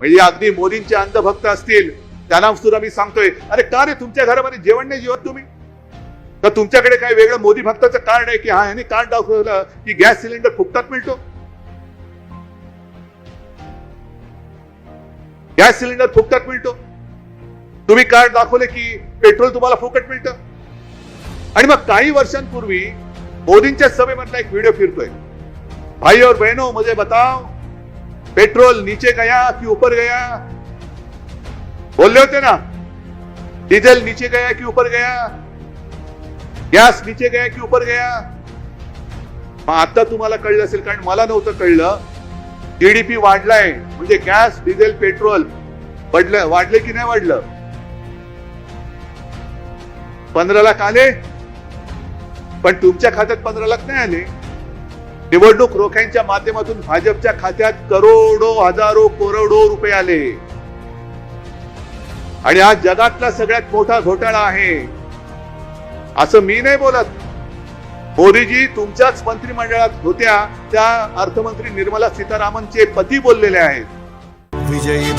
म्हणजे अगदी मोदींचे अंधभक्त असतील त्यांना सुद्धा मी सांगतोय अरे का रे तुमच्या घरामध्ये जेवण नाही जेवत तुम्ही? तर तुमच्याकडे काय वेगळं मोदी भक्ताचं कार्ड आहे की हा ह्याने कार्ड दाखवलं की गॅस सिलेंडर फुकटात मिळतो? गॅस सिलेंडर फुकटात मिळतो? तुम्ही कार्ड दाखवले की पेट्रोल तुम्हाला फुकट मिळतं? आणि मग काही वर्षांपूर्वी मोदींच्या सभेमधला एक व्हिडिओ फिरतोय. भाई और बहनो मुझे बताओ पेट्रोल नीचे गया कि ऊपर गया? बोलले होते ना? डीजल नीचे गया कि ऊपर गया? गॅस नीचे गया की ऊपर गया? मग आता तुम्हाला कळलं असेल कारण मला नव्हतं कळलं. जीडीपी वाढलाय. म्हणजे गॅस डिझेल पेट्रोल वाढलं वाढले की नाही वाढलं? पंधरा लाख आले. पण तुमच्या खात्यात पंधरा लाख नाही आले. निवडणूक रोख्यांच्या माध्यमातून भाजपच्या खात्यात करोडो हजारो करोडो रुपये आले. आणि हा जगातला सगळ्यात मोठा घोटाळा आहे. असं मी नाही बोलत. मोदीजी तुमच्याच मंत्रिमंडळात होत्या त्या अर्थमंत्री निर्मला सीतारामनचे पती बोललेले आहेत. विजयी